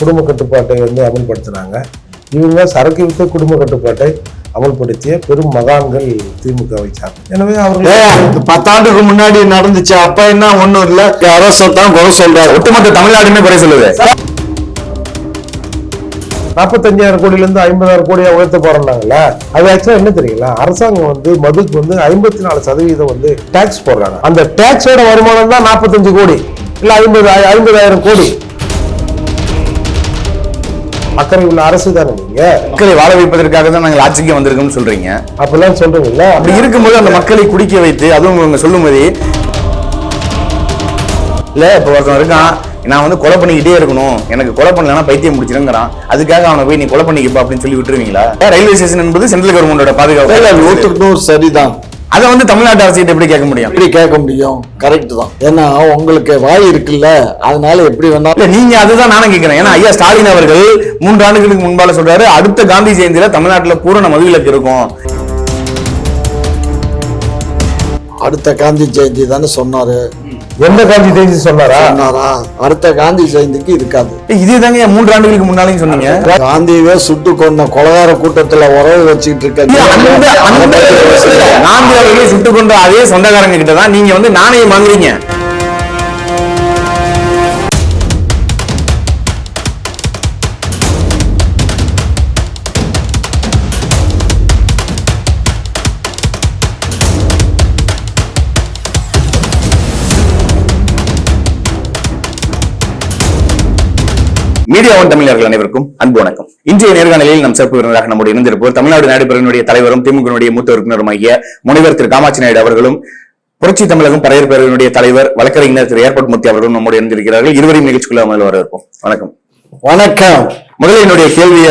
குடும்ப கட்டுப்பாட்டை வந்து அமல்படுத்தினாங்க இவங்க சரக்கு வித்த குடும்ப கட்டுப்பாட்டை அமல்படுத்திய பெரும் மகான்கள் திமுகவை சார்ந்த. எனவே அவர்கள் பத்தாண்டுக்கு முன்னாடி நடந்துச்சு. அப்ப என்ன ஒண்ணும் இல்ல. அரசை தான் குறை சொல்றாரு. ஒட்டுமொத்த தமிழ்நாடுமே குறை சொல்லுது. நாற்பத்தஞ்சாயிரம் கோடியில இருந்து ஐம்பதாயிரம் கோடியா உயர்த்த போறாங்கல்ல அது ஆக்சுவலா என்ன தெரியுங்களா? அரசாங்கம் வந்து மதுக்கு வந்து ஐம்பத்தி நாலு சதவீதம் வந்து டாக்ஸ் போடுறாங்க. அந்த டாக்ஸோட வருமானம் தான் நாற்பத்தஞ்சு கோடி. இல்ல ஐம்பது ஐம்பதாயிரம் கோடி. அக்கறை உள்ள அரசு தானே நீங்க? மக்களை வாழ வைப்பதற்காக தான் நாங்கள் ஆட்சிக்கு வந்திருக்கோம்னு சொல்றீங்க. அப்பெல்லாம் சொல்றீங்கல்ல? அப்படி இருக்கும்போது அந்த மக்களை குடிக்க வைத்து அதுவும் இவங்க சொல்லும்போது இல்ல இப்ப ஒருத்தன் இருக்கான் நான் வந்து கொலை பண்ணிக்கிட்டே இருக்கணும். எனக்கு கொலை பண்ணலன்னா பைத்தியம் முடிச்சிருங்கிறான் அதுக்காக அவனை போய் நீ கொலை பண்ணிக்கப்பா அப்படின்னு சொல்லி விட்டுருவீங்களா? ரயில்வே ஸ்டேஷன் என்பது சென்ட்ரல் கவர்மெண்டோட இல்ல, பாதுகாப்பு நூத்துக்கு நூறு சரிதான். அதை வந்து தமிழ்நாட்டு அரசியல் எப்படி கேட்க முடியும்? எப்படி கேட்க முடியும்? கரெக்ட் தான். ஏன்னா உங்களுக்கு வாய் இருக்குல்ல அதனால எப்படி வேணாலும் இல்ல நீங்க அதுதான் நானும் கேட்கிறேன். ஏன்னா ஐயா ஸ்டாலின் அவர்கள் மூன்று ஆண்டுகளுக்கு முன்பால சொல்றாரு அடுத்த காந்தி ஜெயந்தியில தமிழ்நாட்டுல பூரண மதுவிலக்கு இருக்கும். அடுத்த காந்தி ஜெயந்தி தானே சொன்னாரு. எந்த காந்தி தேதி சொன்னாரா? சொன்னாரா? அடுத்த காந்தி ஜெயந்திக்கு இருக்காது. இதே தாங்க மூன்று ஆண்டுகளுக்கு முன்னாலையும் சொன்னீங்க? காந்தியவே சுட்டு கொண்ட கொலகார கூட்டத்துல உறவு அந்த இருக்க காந்தி அவர்களை சுட்டுக் கொண்ட அதே சொந்தக்காரங்க கிட்ட தான் நீங்க வந்து நாணயம் வாங்குறீங்க. மீடியா ஒன் தமிழர்கள் அனைவருக்கும் அன்பு வணக்கம். இன்றைய நேர்காணலில் நம் சிறப்பு விருந்தினராக நம்முடைய இணைந்திருப்போர் தமிழ்நாடு நாடுபிறனுடைய தலைவரும் திமுகவினுடைய மூத்த உறுப்பினருமாகிய முனைவர் திரு காமாட்சி நாயுடு அவர்களும் புரட்சி தமிழகம் பறையர் பேரவையினுடைய தலைவர் வழக்கறிஞர் திரு ஏர்போர்ட் மூர்த்தி அவர்களும் நம்முடைய இணைந்திருக்கிறார்கள். இருவரையும் நிகழ்ச்சிக்குள்ள முதல்ல வரவேற்போம் வணக்கம். வணக்கம். முதல்ல என்னுடைய கேள்விய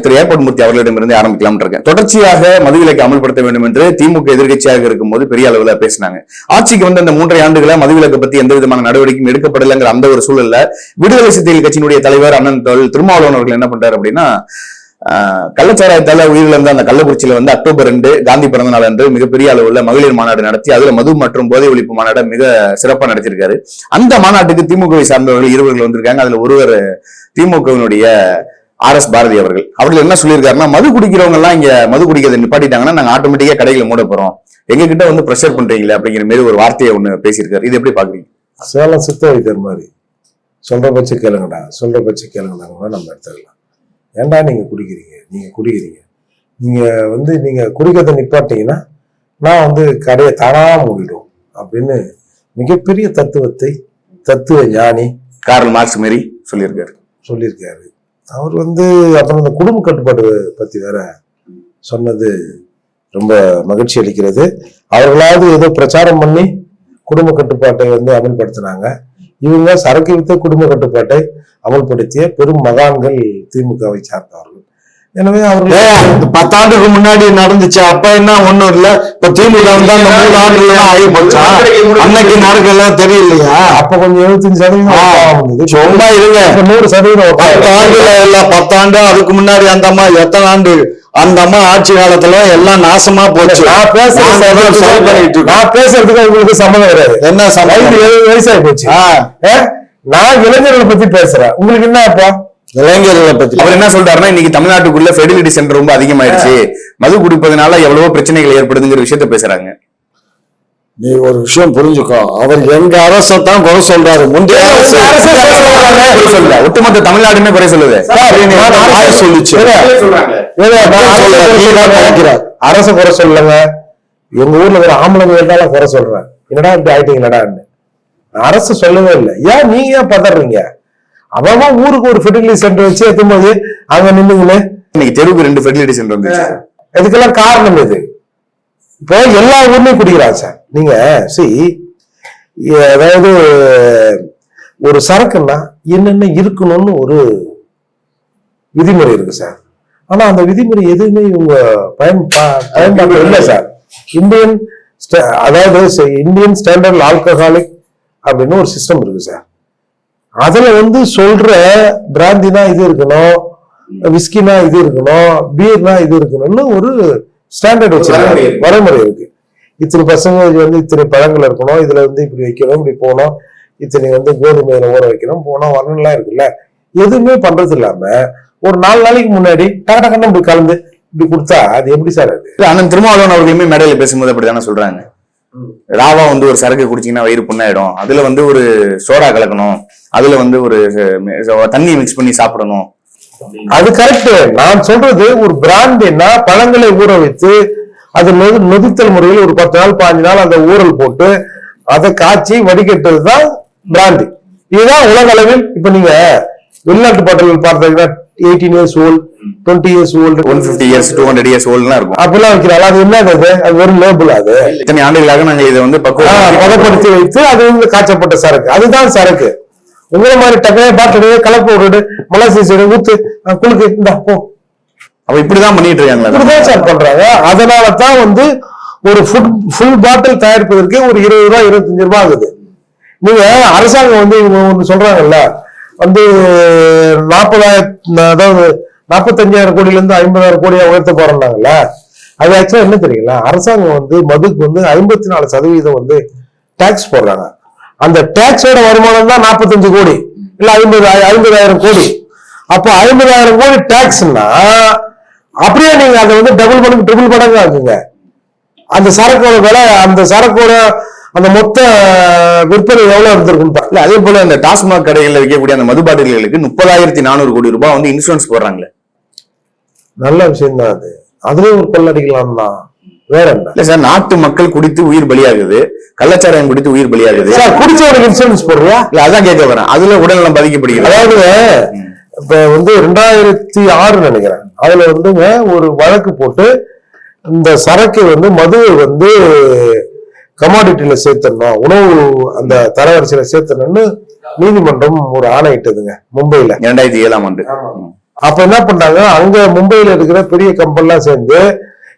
திரு ஏர்போர்ட் மூர்த்தி அவர்களிடமிருந்து ஆரம்பிக்கலாம் இருக்கேன். தொடர்ச்சியாக மதுவிலக்கை அமல்படுத்த வேண்டும் என்று திமுக எதிர்க்கட்சியாக இருக்கும்போது பெரிய அளவுல பேசினாங்க. ஆட்சிக்கு வந்து அந்த மூன்றரை ஆண்டுகள மதுவிலக்கை பத்தி எந்த விதமான நடவடிக்கையும் எடுக்கப்படலைங்கிற அந்த ஒரு சூழல்ல விடுதலை சிறுத்தைகள் கட்சியினுடைய தலைவர் அண்ணன் தொழில் திருமாவளவன் அவர்கள் என்ன பண்றாரு அப்படின்னா ஆஹ், கள்ளச்சாராயத்தால உயிரிழந்த அந்த கள்ளக்குறிச்சியில வந்து அக்டோபர் ரெண்டு காந்தி பிறந்த நாள் அன்று மிகப்பெரிய அளவுல மகளிர் மாநாடு நடத்தி அதுல மது மற்றும் போதை ஒழிப்பு மாநாடு மிக சிறப்பா நடத்திருக்காரு அந்த மாநாட்டுக்கு திமுகவை சார்ந்தவர்கள் இருவர்கள் வந்திருக்காங்க. அதுல ஒருவர் திமுகவினுடைய ஆர் எஸ் பாரதி அவர்கள். அவர்கள் என்ன சொல்லியிருக்காருன்னா மது குடிக்கிறவங்க எல்லாம் இங்க மது குடிக்கிறதை நிப்பாட்டிட்டாங்கன்னா நாங்க ஆட்டோமேட்டிக்கா கடைகளை மூட போறோம். எங்க கிட்ட வந்து ப்ரெஷர் பண்றீங்களே அப்படிங்கிற மாதிரி ஒரு வார்த்தையை ஒண்ணு பேசியிருக்காரு. இது எப்படி பாக்குறீங்க சேலம் சித்த வைக்கிற மாதிரி. சொல்ற பட்சம் கேளுங்கடா சொல்ற பட்சம் கேளுங்கடா கூட நம்ம எடுத்துக்கலாம். ஏன்டா நீங்க குடிக்கிறீங்க? நீங்க குடிக்கிறீங்க. நீங்க வந்து நீங்க குடிக்கிறத நிப்பாட்டீங்கன்னா நான் வந்து கடையை தானா மூடிடும் அப்படின்னு மிகப்பெரிய தத்துவத்தை தத்துவ ஞானி கார்ல் மார்க்ஸ் மாரி சொல்லியிருக்காரு. சொல்லியிருக்காரு. அவர் வந்து அப்புறம் இந்த குடும்ப கட்டுப்பாடு பத்தி வேற சொன்னது ரொம்ப மகிழ்ச்சி அளிக்கிறது. அவர்களாவது ஏதோ பிரச்சாரம் பண்ணி குடும்ப கட்டுப்பாட்டை வந்து அமல்படுத்தினாங்க. இவங்க சரக்கு வித்த குடும்ப கட்டுப்பாட்டை அமல்படுத்திய பெரும் மகான்கள் திமுகவை சார்ந்தவர்கள். எனவே அவர்கள் பத்தாண்டுக்கு முன்னாடி நடந்துச்சு அப்ப என்ன ஒண்ணும் இல்ல. இப்ப திமுக வந்து அந்த மூணு ஆண்டுல ஆகி போச்சா? அன்னைக்கு நடக்கல தெரியலையா? அப்ப கொஞ்சம் எழுபத்தஞ்சு சதவீதம். சும்மா இருங்க. நூறு சதவீதம். பத்து ஆண்டுல இல்ல பத்தாண்டு அதுக்கு முன்னாடி அந்த அம்மா எத்தனை ஆண்டு? அந்த அம்மா ஆட்சி காலத்துல எல்லாம் நாசமா போச்சு. நான் பேசுறது நாங்க தான் solve பண்ணிட்டு இருக்கோம். நான் பேசுறதுக்கு உங்களுக்கு சம்மதம் கிடையாது. என்ன எழுபது வயசாகி போச்சு? நான் இளைஞர்களை பத்தி பேசுறேன். உங்களுக்கு என்ன அப்பா? இளைஞர்களை பத்தி அவர் என்ன சொல்றாருன்னா இன்னைக்கு தமிழ்நாட்டுக்குள்ள ஃபெர்டிலிட்டி சென்டர் ரொம்ப அதிகமாயிருச்சு மது குடிப்பதனால எவ்வளவோ பிரச்சனைகள் ஏற்படுதுங்கிற விஷயத்த பேசுறாங்க. நீ ஒரு விஷயம் புரிஞ்சுக்கோ. அவர் எங்க அரசை தான் குறை சொல்றாரு. முந்தைய. ஒட்டுமொத்த தமிழ்நாடுமே குறை சொல்லுது. சொல்லுச்சு. அரசை குறை நீ சொல்லங்க எங்க ஊர்ல இருக்கிற ஆம்பளைங்க கேட்டாலும் குறை சொல்றேன். என்னடா இப்படி ஆயிட்டீங்களடான்னு நான் அரசு சொல்லவே இல்லை. ஏன் நீங்க ஏன் பதறீங்க? அவன் ஊருக்கு ஒரு ஃபெர்டிலிட்டி சென்டர் வச்சு எத்தும்போது அங்க நின்னுங்களே இன்னைக்கு தெருவுக்கு ரெண்டு ஃபெர்டிலிட்டி சென்டர் வந்துச்சு இதுக்கெல்லாம் காரணம் இது இப்போ எல்லா ஊர்லயும் குடிக்கிறாங்க சார். நீங்க சி அதாவது ஒரு சரக்குன்னா என்னென்ன இருக்கணும்னு ஒரு விதிமுறை இருக்கு சார். ஆனா அந்த விதிமுறை எதுவுமே இவங்க பயன் பயன்பாடு இல்லை சார். இந்தியன் அதாவது இந்தியன் ஸ்டாண்டர்ட் ஆல்கஹாலிக் அப்படின்னு ஒரு சிஸ்டம் இருக்கு சார். அதுல வந்து சொல்ற பிராந்தினா இது இருக்கணும் விஸ்கினா இது இருக்கணும் பீர்னா இது இருக்கணும்னு ஒரு ஸ்டாண்டர்ட் வச்சிருக்காங்க. வரைமுறை இருக்கு. இத்தனை பசங்க வந்து இத்தனை பழங்கள் இருக்கணும் இதுல வந்து இப்படி வைக்கணும் இப்படி போகணும் இத்தனை வந்து கோதுமையில ஊற வைக்கணும் போனோம் வரணும்லாம் இருக்குல்ல. எதுவுமே பண்றது இல்லாம ஒரு நாலு நாளைக்கு முன்னாடி டக டக்குன்னு இப்படி கலந்து இப்படி கொடுத்தா அது எப்படி சார் அது? அண்ணன் திருமாவளவன் அவர்களுமே மேடையில பேசும்போது அப்படித்தானே சொல்றாங்க. ராவா வந்து ஒரு சரக்கு குடிச்சீங்கன்னா வயிறு புண்ணாயிடும். அதுல வந்து ஒரு சோடா கலக்கணும். அதுல வந்து ஒரு தண்ணி மிக்ஸ் பண்ணி சாப்பிடணும். அது கரெக்ட் நான் சொல்றது ஒரு பிராண்டினா பழங்களை ஊற வைத்து அது நொது நொதித்தல் முறையில் ஒரு பத்து நாள் பாஞ்சு நாள் அந்த ஊறல் போட்டு அதை காய்ச்சி வடிகட்டுறது தான் பிராண்டி இதுதான் உலக அளவில் இப்ப நீங்க வெளிநாட்டு பாட்டில்கள் பார்த்தீங்கன்னா eighteen years old twenty years old one fifty years two hundred years ஓல்டுலாம் இருக்கும். அப்படிலாம் வைக்கிறாங்க அது என்னது? அது அது வெறும் லேபிள் அது. இத்தனை ஆண்டுகளாக நாங்க இதை வந்து பக்குவம் பதப்படுத்தி வைத்து அது வந்து காய்ச்சப்பட்ட சரக்கு. அதுதான் சரக்கு. உங்களை மாதிரி டக்குனே பாட்டு கலப்பு விட்டுட்டு மலை சீசு ஊத்து குளுக்கு இந்த போ. அப்ப இப்படிதான் பண்ணிட்டு இருக்காங்களா இப்படிதான் சார் பண்றாங்க. அதனால தான் வந்து ஒரு ஃபுட் ஃபுல் பாட்டில் தயாரிப்பதற்கு ஒரு இருபது ரூபாய் இருபத்தஞ்சு ரூபாய் ஆகுது. நீங்க அரசாங்கம் வந்து இவங்க ஒண்ணு சொல்றாங்கல்ல வந்து நாற்பதாயிரம் அதாவது நாற்பத்தஞ்சாயிரம் கோடியில இருந்து ஐம்பதாயிரம் கோடியா உயர்த்த போறாங்கல்ல அது ஆக்சுவலா என்ன தெரியுங்களா? அரசாங்கம் வந்து மதுக்கு வந்து ஐம்பத்தி நாலு சதவீதம் வந்து டாக்ஸ் போடுறாங்க. அந்த டாக்ஸோட வருமானம் தான் நாற்பத்தஞ்சு கோடி இல்ல ஐம்பது ஐம்பதாயிரம் கோடி. அப்போ ஐம்பதாயிரம் கோடி டாக்ஸ்னா அப்படியே நீங்க அதை வந்து டபுள் மடங்கு ட்ரிபிள் மடங்கு ஆகுங்க அந்த சரக்கோட விலை அந்த சரக்கோட அந்த மொத்த விற்பனை எவ்வளவு இருந்திருக்கும் இல்ல அதே போல இந்த டாஸ்மாக் கடைகள்ல விற்கக்கூடிய அந்த மது பாட்டில்களுக்கு முப்பதாயிரத்தி நானூறு கோடி ரூபாய் வந்து இன்சூரன்ஸ் போடுறாங்களே நல்ல விஷயம் தான் அது. அதுலயும் ஒரு கொள்ளடிக்கலாம் தான். வேற இல்ல சார் நாட்டு மக்கள் குடித்து உயிர் பலியாகுது. கள்ளச்சாராயம் குடித்து உயிர் பலியாகுது. சார் குடிச்சவனுக்கு இன்சூரன்ஸ் போடுறியா? இல்ல அதான் கேட்க வரேன். அதுல உடல்நலம் பாதிக்கப்படுகிறது. அதாவது இப்ப வந்து ரெண்டாயிரத்தி ஆறு நினைக்கிறேன். அதுல வந்துங்க ஒரு வழக்கு போட்டு இந்த சரக்கு வந்து மதுவை வந்து கமாடிட்டியில சேர்த்தணும் உணவு அந்த தரவரிசையில சேர்த்தணும்னு நீதிமன்றம் ஒரு ஆணையிட்டதுங்க மும்பைல இரண்டாயிரத்தி ஏழாம் ஆண்டு. அப்ப என்ன பண்ணாங்க? அங்க மும்பையில இருக்கிற பெரிய கம்பெனிலாம் சேர்ந்து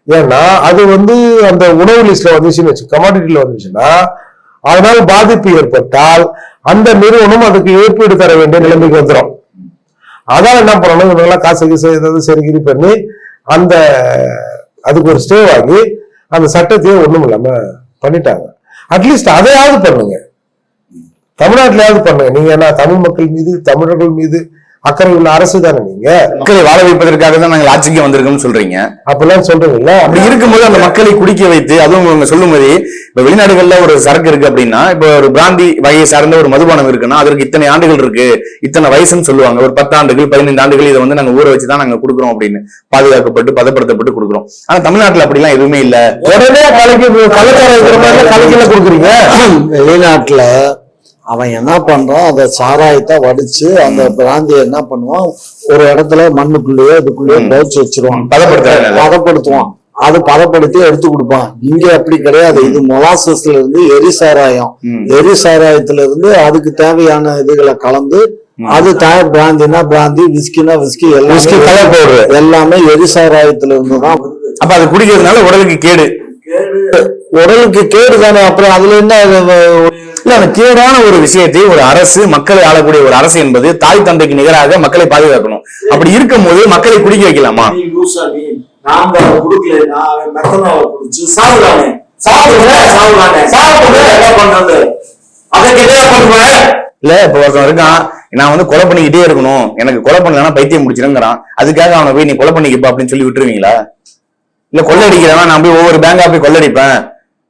ஏன்னா அது வந்து அந்த உணவு லிஸ்ட்ல வந்துச்சுன்னு வச்சு கமாடிட்டில வந்துச்சுன்னா அதனால் பாதிப்பு ஏற்பட்டால் அந்த நிறுவனம் அதுக்கு இழப்பீடு தர வேண்டிய நிலைமைக்கு வந்துடும் அதான் என்ன பண்ணணும்? இவங்கெல்லாம் காசு கீசு ஏதாவது சரி கிரி பண்ணி அந்த அதுக்கு ஒரு ஸ்டே வாங்கி அந்த சட்டத்தையே ஒண்ணும் இல்லாம பண்ணிட்டாங்க. அட்லீஸ்ட் அதையாவது பண்ணுங்க. தமிழ்நாட்டிலையாவது பண்ணுங்க. நீங்க என்ன தமிழ் மக்கள் மீது தமிழர்கள் மீது அக்கறை உள்ள அரசு தானே நீங்க? மக்களை வாழ வைப்பதற்காக தான் நாங்கள் ஆட்சிக்கு வந்திருக்கோம்னு சொல்றீங்க. அப்பெல்லாம் சொல்றீங்கல்ல அப்படி இருக்கும்போது அந்த மக்களை குடிக்க வைத்து அதுவும் இவங்க சொல்லும்போது இப்ப வெளிநாடுகள்ல ஒரு சரக்கு இருக்கு அப்படின்னா இப்ப ஒரு பிராந்தி வகையை சார்ந்த ஒரு மதுபானம் இருக்குன்னா அதற்கு இத்தனை ஆண்டுகள் இருக்கு இத்தனை வயசுன்னு சொல்லுவாங்க. ஒரு பத்து ஆண்டுகள் பதினைந்து ஆண்டுகள் இதை வந்து நாங்க ஊற வச்சு தான் நாங்க கொடுக்குறோம் அப்படின்னு பாதுகாக்கப்பட்டு பதப்படுத்தப்பட்டு கொடுக்குறோம். ஆனா தமிழ்நாட்டுல அப்படிலாம் எதுவுமே இல்ல. உடனே கலைக்கு மாதிரி கலைக்கில கொடுக்குறீங்க? வெளிநாட்டுல அவன் என்ன பண்றான்? அந்த சாராயத்தை வடிச்சு அந்த பிராந்தியை என்ன பண்ணுவான்? ஒரு இடத்துல மண்ணுக்குள்ளேயோ இதுக்குள்ளேயோ போச்சு வச்சிருவான். அதை. பதப்படுத்துவான். அது பதப்படுத்தி எடுத்து கொடுப்பான். இங்க அப்படி கிடையாது. இது மொலாசஸ்ல இருந்து எரி சாராயம். எரி சாராயத்துல இருந்து அதுக்கு தேவையான இதுகளை கலந்து அது தய பிராந்தினா பிராந்தி விஸ்கினா விஸ்கி எல்லாமே. எல்லாமே எரி சாராயத்துல இருந்து தான். அப்ப அது குடிக்கிறதுனால உடலுக்கு கேடு. உடலுக்கு கேடு தானே. அப்புறம் அதுல என்ன அது, இல்ல அந்த கேடான ஒரு விஷயத்தை ஒரு அரசு மக்களை ஆளக்கூடிய ஒரு அரசு என்பது தாய் தந்தைக்கு நிகராக மக்களை பாதுகாக்கணும். அப்படி இருக்கும்போது மக்களை குடிக்க வைக்கலாமா? நீ லூசா நீ. நாங்க அவன் குடுக்கலைன்னா அவன் மெத்தனாவை குடிச்சு. சாவுறானே சாவுறானே சாவுறானே சாவுறது என்ன பண்றது? அதை கிட்ட பண்ணுவேன் இல்ல இப்ப ஒருத்தன் இருக்கான் நான் வந்து கொலை பண்ணிக்கிட்டே இருக்கணும். எனக்கு கொலை பண்ணலன்னா பைத்தியம் முடிச்சிருங்கிறான் அதுக்காக அவனை போய் நீ கொலை பண்ணிக்கப்பா அப்படின்னு சொல்லி விட்டுருவீங்களா? இல்ல கொள்ளடிக்கிறவன் நான் போய் ஒவ்வொரு பேங்கா போய் கொள்ளடிப்பேன்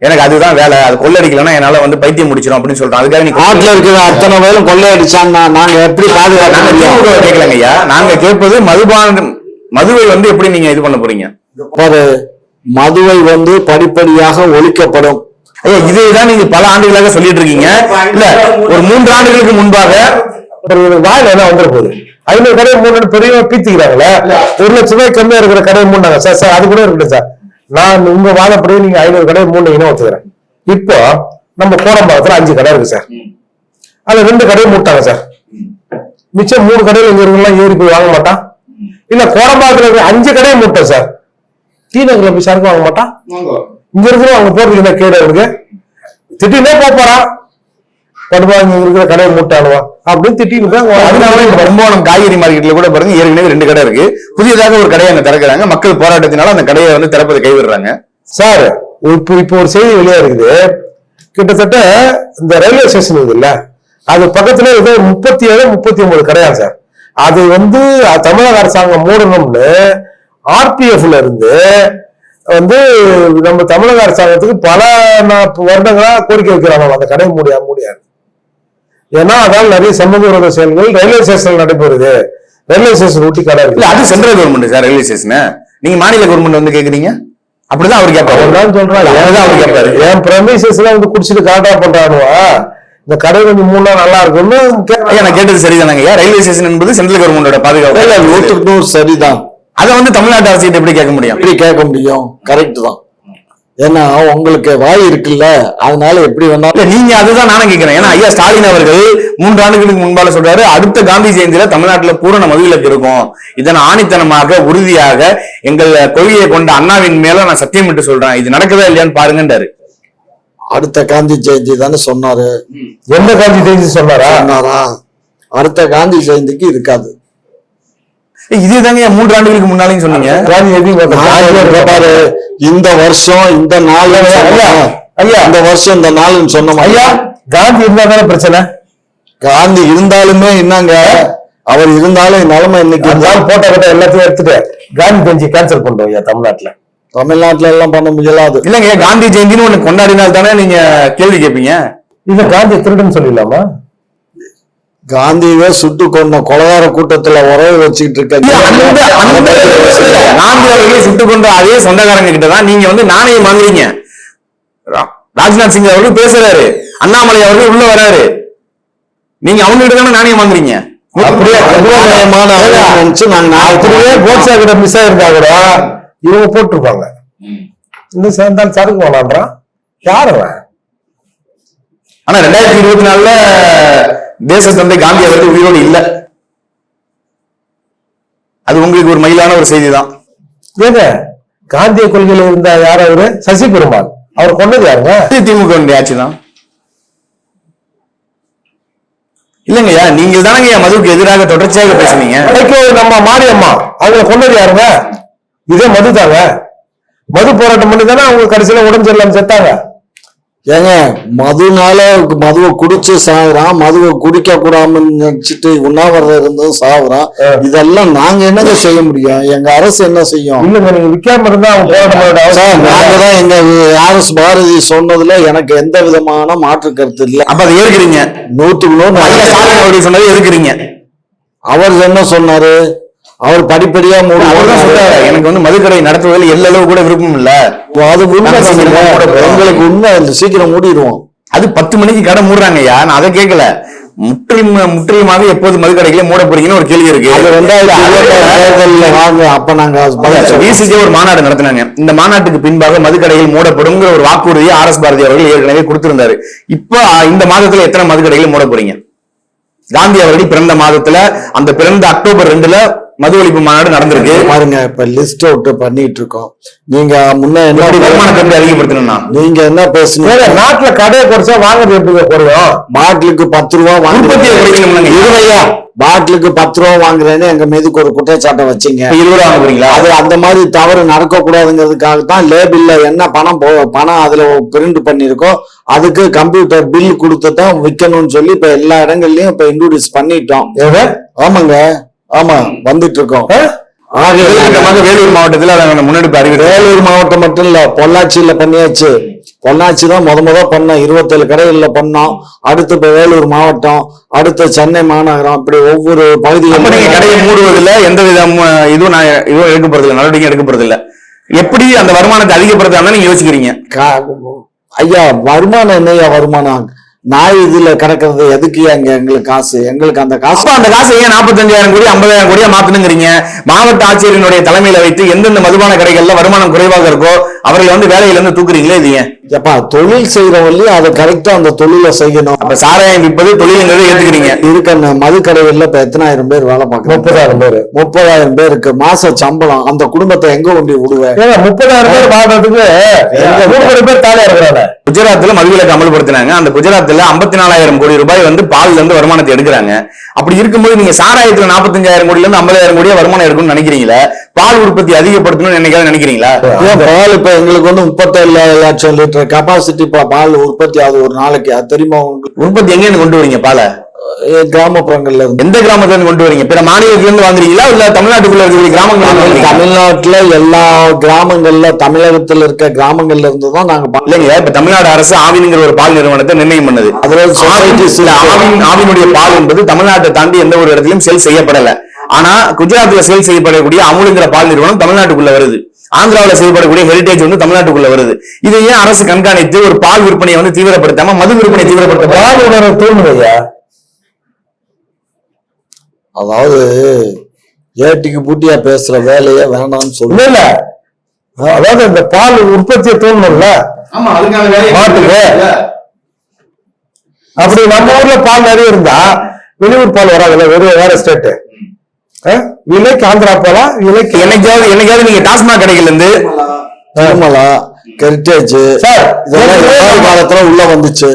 எனக்கு அதுதான் வேலை. அது கொள்ளடிக்கலன்னா என்னால வந்து பைத்தியம் முடிச்சிடும் அப்படின்னு சொல்றான். அதுக்காக நீ நாட்டுல இருக்கிற அத்தனை பேரும் கொள்ளையடிச்சான்னா நாங்க எப்படி பாதுகாக்க கேட்கலங்க ஐயா. நாங்க கேட்பது மதுபான மதுவை வந்து எப்படி நீங்க இது பண்ண போறீங்க? ஒரு மதுவை வந்து படிப்படியாக ஒழிக்கப்படும். ஐயா இதைதான் நீங்க பல ஆண்டுகளாக சொல்லிட்டு இருக்கீங்க. இல்ல ஒரு மூன்று ஆண்டுகளுக்கு முன்பாக இவனுக்கு வாயில என்ன வந்துட போகுது? ஐநூறு கடை மூணு பெரிய பீத்திக்கிறாங்களே. ஒரு லட்சம் ரூபாய் கம்மியா இருக்கிற கடை மூணாங்க சார் சார் அது கூட இருக்கட்டும் சார். நான் உங்க வாதப்படியே நீங்க ஐநூறு கடை மூணுங்கன்னா ஒத்துக்கிறேன் இப்போ நம்ம கோடம்பாக்கத்துல அஞ்சு கடை இருக்கு சார். அதுல ரெண்டு கடையை மூட்டாங்க சார். மிச்சம் மூணு கடையில் இங்க இருக்கவங்களாம் ஏறி போய் வாங்க மாட்டான் இல்ல கோடம்பாக்கத்துல இருக்கிற அஞ்சு கடையை மூட்டேன் சார். டி நகர்ல போய் சரக்கு வாங்க மாட்டான் இங்க இருக்கிற அவங்க போறதுக்கு என்ன கேடு அவனுக்கு திட்டினே போப் போறான். படுவா இங்க இருக்கிற கடையை மூட்டானுவா அப்படின்னு திட்டிட்டு அதனால இந்த கும்பகோணம் காய்கறி மார்க்கெட்ல கூட பாருங்க ஏற்கனவே ரெண்டு கடை இருக்கு. புதியதாக ஒரு கடையை அங்க திறக்கிறாங்க. மக்கள் போராட்டத்தினால அந்த கடையை வந்து திறப்பதை கைவிடுறாங்க. சார் இப்போ இப்போ ஒரு செய்தி வெளியா இருக்குது. கிட்டத்தட்ட இந்த ரயில்வே ஸ்டேஷன் இது இல்ல. அது பக்கத்துல ஏதோ முப்பத்தி ஏழு முப்பத்தி ஒன்பது கடையா சார். அது வந்து தமிழக அரசாங்கம் மூடணும்னு ஆர்பிஎஃப்ல இருந்து வந்து நம்ம தமிழக அரசாங்கத்துக்கு பல வருடங்களா கோரிக்கை வைக்கிறாங்க. அந்த கடை மூடியா முடியாது ஏன்னா அதால் நிறைய சமூக விரோத செயல்கள் ரயில்வே ஸ்டேஷன்ல நடைபெறுது. ரயில்வே ஸ்டேஷன் ஒட்டி கடை இல்ல இருக்கு அது central government sir railway station நீங்க மாநில கவர்மெண்ட் வந்து கேக்குறீங்க? அப்படிதான் அவர் கேட்பாரு தான் சொல்றாரு. அதுதான் அவர் கேட்பாரு என் பிரமிசஸ்ல வந்து குடிச்சிட்டு காட்டா பண்றானுவா? இந்த கடை கொஞ்சம் மூணா நல்லா இருக்கும்னு நான் கேட்டது சரிதானங்க. ஐயா ரயில்வே ஸ்டேஷன் என்பது சென்ட்ரல் கவர்மெண்டோட பாதுகாப்பு. இல்ல நூத்துக்கு நூறு சரிதான். அதை வந்து தமிழ்நாட்டு அரசு எப்படி கேட்க முடியும்? எப்படி கேட்க முடியும்? கரெக்ட் தான். ஏன்னா உங்களுக்கு வாய் இருக்குல்ல அதனால எப்படி இல்ல நீங்க அதுதான் நானும் கேட்கிறேன் ஏன்னா ஐயா ஸ்டாலின் அவர்கள் மூன்று ஆண்டுகளுக்கு முன்பால சொல்றாரு அடுத்த காந்தி ஜெயந்தியில தமிழ்நாட்டுல பூரண மதுவிலக்கு இருக்கும். இதன் ஆணித்தனமாக உறுதியாக எங்கள் கொள்கையை கொண்ட அண்ணாவின் மேல நான் சத்தியம் விட்டு சொல்றேன். இது நடக்குதா இல்லையான்னு பாருங்கன்றாரு. அடுத்த காந்தி ஜெயந்தி தானே சொன்னாரு. எந்த காந்தி தேதி சொன்னாரா? சொன்னாரா? அடுத்த காந்தி ஜெயந்திக்கு இருக்காது. இதே தாங்க மூன்று ஆண்டுகளுக்கு முன்னாலையும் சொன்னீங்க. இந்த வருஷம் இந்த நாள் ஐயா, ஐயா. இந்த வருஷம் இந்த நாள்னு சொன்ன ஐயா காந்தி இருந்தா தானே பிரச்சனை? காந்தி இருந்தாலுமே என்னங்க? அவர் இருந்தாலும் நிலைமை இன்னைக்கு போட்டோ கிட்ட எல்லாத்தையும் எடுத்துட்டு காந்தி ஜெயந்தி கேன்சல் பண்றோம் ஐயா தமிழ்நாட்டுல. தமிழ்நாட்டுல எல்லாம் பண்ண முடியலாது இல்லங்க காந்தி ஜெயந்தின்னு ஒண்ணு கொண்டாடினால் தானே நீங்க கேள்வி கேட்பீங்க இல்ல காந்தி திருடுன்னு சொல்லிடலாமா? காந்தியவே சுட்டு கொண்ட கொலகார கூட்டத்துல உறவு வச்சுக்கிட்டு இருக்க சுட்டுக் கொண்ட அதே சொந்தக்காரங்க கிட்ட தான் நீங்க வந்து நாணயம் வாங்குறீங்க. ரா- ராஜ்நாத் சிங் அவர்கள் பேசுறாரு. அண்ணாமலை அவர்கள் உள்ள வராரு. நீங்க அவங்க கிட்ட தானே நாணயம் வாங்குறீங்க? கோட்ஸா கிட்ட மிஸ் ஆயிருந்தா கூட இவங்க போட்டிருப்பாங்க. இந்த சேர்ந்தால் சரக்கு வேணான்றான் யார் ஆனா ரெண்டாயிரத்தி இருபத்தி நாலுல தேச தந்தை காந்தி அவர்கள் உயிரோடு இல்ல. அது உங்களுக்கு ஒரு மயிலான ஒரு செய்தி தான் ஏங்க காந்திய கொள்கையில இருந்த யார் அவரு? சசி பெருமாள் அவர் கொண்டது யாருங்க? திமுக ஆட்சி தான் இல்லங்கய்யா நீங்க தானங்க மதுவுக்கு எதிராக தொடர்ச்சியாக பேசுனீங்க? நம்ம மாரியம்மா அவங்கள கொண்டது யாருங்க? இதே மது தாங்க மது போராட்டம் பண்ணி தானே அவங்க கடைசியில உடம்பு சரியில்லாம செத்தாங்க. ஏங்க மதுனால மதுவை குடிச்சு சாகுறான் மதுவை குடிக்க கூடாமன்னு நினைச்சிட்டு உண்ணாவிரதம் இருந்தும் சாகுறான் இதெல்லாம் நாங்க என்னங்க செய்ய முடியும்? எங்க அரசு என்ன செய்யும்? இல்லங்க நீங்க விக்காம இருந்தா. நாங்க தான் எங்க ஆர்எஸ் பாரதி சொன்னதுல எனக்கு எந்த விதமான மாற்று கருத்து இல்ல. அப்ப அதை ஏற்கிறீங்க. நூத்துக்கு நூறு சொன்னதை எதுக்குறீங்க அவர் என்ன சொன்னாரு? அவர் படிப்படியா மூணு எனக்கு வந்து மதுக்கடை நடத்துவதில் எல்ல அளவு கூட விருப்பம் இல்ல. அது. எங்களுக்கு உண்மை. சீக்கிரம் மூடிடுவோம். அது பத்து மணிக்கு கடை மூடுறாங்க ஐயா. நான் அதை கேட்கல. முற்றிலும் முற்றிலுமாக எப்போது மதுக்கடைகளே மூட போறீங்கன்னு ஒரு கேள்வி இருக்கு. அப்ப நாங்க ஒரு மாநாடு நடத்தினாங்க. இந்த மாநாட்டுக்கு பின்பாக மதுக்கடைகள் மூடப்படுங்கிற ஒரு வாக்குறுதியை ஆர் எஸ் பாரதி அவர்கள் ஏற்கனவே கொடுத்திருந்தாரு. இப்ப இந்த மாதத்துல எத்தனை மதுக்கடைகள் மூட போறீங்க காந்தி அவர்கள் பிறந்த மாதத்துல அந்த பிறந்த அக்டோபர் ரெண்டுல மது ஒழிப்பு மாநாடு நடந்திருக்கு. பாருங்க இப்ப லிஸ்ட் அவுட் பண்ணிட்டு இருக்கோம் நீங்க முன்ன என்ன வருமானத்தை எப்படி அதிகப்படுத்தணும்னா? நீங்க என்ன பேசுனீங்க? நாட்டுல கடையை குறைச்சா வாங்குறது எப்படி குறையும்? பாட்டிலுக்கு பத்து ரூபா குறைக்கணும்லங்க இருவையா? பாட்டிலுக்கு பத்து ரூபா வாங்குறேன்னு எங்க மீதுக்கு ஒரு குற்றச்சாட்டை வச்சீங்க. இருபது ரூபா வாங்க போறீங்களா? அது அந்த மாதிரி தவறு நடக்க கூடாதுங்கிறதுக்காக தான் லேபிள்ல என்ன பணம் போ பணம் அதுல பிரிண்ட் பண்ணிருக்கோம் அதுக்கு கம்ப்யூட்டர் பில் கொடுத்து தான் விற்கணும்னு சொல்லி இப்ப எல்லா இடங்கள்லயும் இப்ப இன்ட்ரோடியூஸ் பண்ணிட்டோம்? ஆமாங்க. ஆமா வந்துட்டு இருக்கோம் வேலூர் மாவட்டத்தில் முன்னெடுப்பு அறிவித்து வேலூர் மாவட்டம் மட்டும் இல்ல பொள்ளாச்சியில பண்ணியாச்சு. பொள்ளாச்சி தான் முத முத பண்ணோம். இருபத்தேழு கடைகள்ல பண்ணோம். அடுத்து இப்ப வேலூர் மாவட்டம் அடுத்து சென்னை மாநகரம் இப்படி ஒவ்வொரு பகுதியும் கடையை மூடுவதில்ல எந்த விதம் இதுவும் நான் இதுவும் எடுக்க நடவடிக்கை எடுக்க போறது இல்ல எப்படி அந்த வருமானத்தை அதிகப்படுத்தாம நீங்க யோசிக்கிறீங்க? ஐயா வருமானம் என்னய்யா வருமானம்? நாய் இதுல கிடக்கிறது எதுக்கு அங்க எங்களுக்கு காசு? எங்களுக்கு அந்த காசு அந்த காசு ஏன் நாற்பத்தஞ்சாயிரம் கோடி ஐம்பதாயிரம் கோடியா மாத்தணுங்கிறீங்க மாவட்ட ஆட்சியரினுடைய தலைமையில வைத்து எந்தெந்த மதுபான கடைகள்ல வருமானம் குறைவாக இருக்கோ அவர்களை வந்து வேலையில இருந்து தூக்குறீங்களே இது ஏன்? எப்பா தொழில் செய்யறவங்களே அதை கரெக்டா அந்த தொழிலை செய்யணும். அப்ப சாராயம் விற்பது தொழிலுங்கிறத ஏத்துக்கிறீங்க. இருக்க அந்த மது கடைகள்ல இப்ப எத்தனாயிரம் பேர் வேலை பார்க்கறாங்க. முப்பதாயிரம் பேரு. முப்பதாயிரம் பேருக்கு மாச சம்பளம் அந்த குடும்பத்தை எங்க கொண்டு விடுவேன் முப்பதாயிரம் பேர் வாழ்றதுக்கு மூணு பேர் தாலியா இருக்கிறாங்க. குஜராத்ல மதுவிலக்கு அமல்படுத்தினாங்க. அந்த குஜராத்ல ஐம்பத்தி நாலாயிரம் கோடி ரூபாய் வந்து பால்ல இருந்து வருமானத்தை எடுக்கிறாங்க. அப்படி இருக்கும்போது நீங்க சாராயத்துல நாற்பத்தஞ்சாயிரம் கோடில இருந்து ஐம்பதாயிரம் கோடியா வருமானம் எடுக்கணும்னு நினைக்கிறீங்களா பால் உற்பத்தி அதிகப்படுத்தணும்னு என்னைக்காவது நினைக்கிறீங்களா? ஏன் பால் இப்ப எங்களுக்கு வந்து முப்பத்தேழு லட்சம் லிட்டர் கெப்பாசிட்டி பால் உற்பத்தி ஆகுது ஒரு நாளைக்கு. அது தெரியுமா உங்களுக்கு? உற்பத்தி எங்க கொண்டு வரீங்க பாலை? கிராமப்புறங்கள்ல இருந்து. எந்த கிராமத்துல இருந்து கொண்டு வரீங்க? பிற மாநிலத்துல இருந்து வாங்குறீங்களா இல்ல தமிழ்நாட்டுக்குள்ள இருக்கிற வாங்குறீங்களா? தமிழ்நாட்டுல எல்லா கிராமங்கள்ல தமிழகத்துல இருக்க கிராமங்கள்ல இருந்து தான் நாங்க பா- இல்லைங்க இப்ப தமிழ்நாடு அரசு ஆவின்ங்கிற ஒரு பால் நிறுவனத்தை நிர்ணயம் பண்ணுது. அதுல ஆவினுடைய பால் என்பது தமிழ்நாட்டை தாண்டி எந்த ஒரு இடத்துலயும் சேல் செய்யப்படல. ஆனா குஜராத்ல சேல் செய்யப்படக்கூடிய அமுலுங்கிற பால் நிறுவனம் தமிழ்நாட்டுக்குள்ள வருது. ஆந்திராவுல செய்யப்படக்கூடிய ஹெரிடேஜ் வந்து தமிழ்நாட்டுக்குள்ள வருது. இதை ஏன் அரசு கண்காணித்து ஒரு பால் விற்பனையை வந்து தீவிரப்படுத்தாம மது விற்பனை தீவிரப்படுத்த பால் உணர தூண்டுதையா அதாவது ஏட்டிக்கு பூட்டியா பேசுற வேலையை வேணாம்னு இல்ல சொல்லு. இல்ல அதாவது இந்த பால் உற்பத்தியை தூண்டணும்ல ஆமா அதுக்கான வேலையை மாட்டுக்கு. அப்படி நம்ம ஊர்ல பால் நிறைய இருந்தா வெளியூர் பால் வராதுல்ல வெறும் வேற ஸ்டேட் விலைக்கு ஆந்திரா போலாம் விலைக்கு என்னைக்காவது என்னைக்காவது நீங்க டாஸ்மாக் கடைகள்ல இருந்து திருமலா. ஹெரிட்டேஜ் சார் இதெல்லாம் எவ்வாறு காலத்துல உள்ள வந்துச்சு.